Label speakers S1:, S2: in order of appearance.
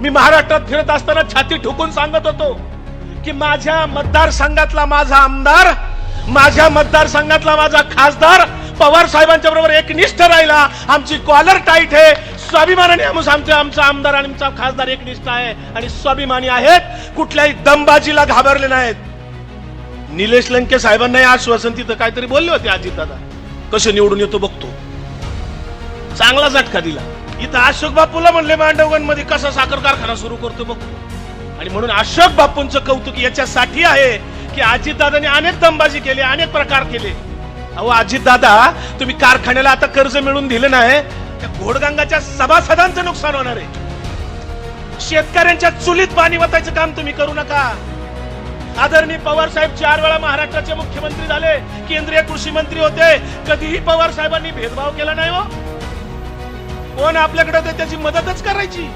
S1: मी महाराष्ट्रात फिरत असताना छाती ठोकून सांगत होतो की माझ्या मतदारसंघातला माझा आमदार माझ्या मतदारसंघातला माझा खासदार पवार साहेबांच्या बरोबर एकनिष्ठ राहिला. आमची कॉलर टाईट आहे. स्वाभिमानाने आमचं आमचा आमदार आणि आमचा खासदार एकनिष्ठ आहे आणि स्वाभिमानी आहेत. कुठल्याही दमबाजीला घाबरले नाहीत. निलेश लंके साहेबांनाही या आश्वासन तिथं काहीतरी बोलले होते अजितदादा कसं निवडून येतो बघतो. चांगला झटका दिला. इथं अशोक बापूला म्हणले मांडवगणमध्ये कसा साखर कारखाना सुरू करतो बघ. आणि म्हणून अशोक बापूंचं कौतुक याच्यासाठी आहे की अजितदादांनी अनेक दमबाजी केली अनेक प्रकार केले. अहो अजितदादा तुम्ही कारखान्याला आता कर्ज मिळून दिलं नाही त्या घोडगंगाच्या सभासदांचं नुकसान होणार आहे. शेतकऱ्यांच्या चुलीत पाणी वतायचं काम तुम्ही करू नका. आदरणीय पवार साहेब चार वेळा महाराष्ट्राचे मुख्यमंत्री झाले केंद्रीय कृषी मंत्री होते. कधीही पवार साहेबांनी भेदभाव केला नाही हो. कोण आपल्याकडे त्याची मदतच करायची.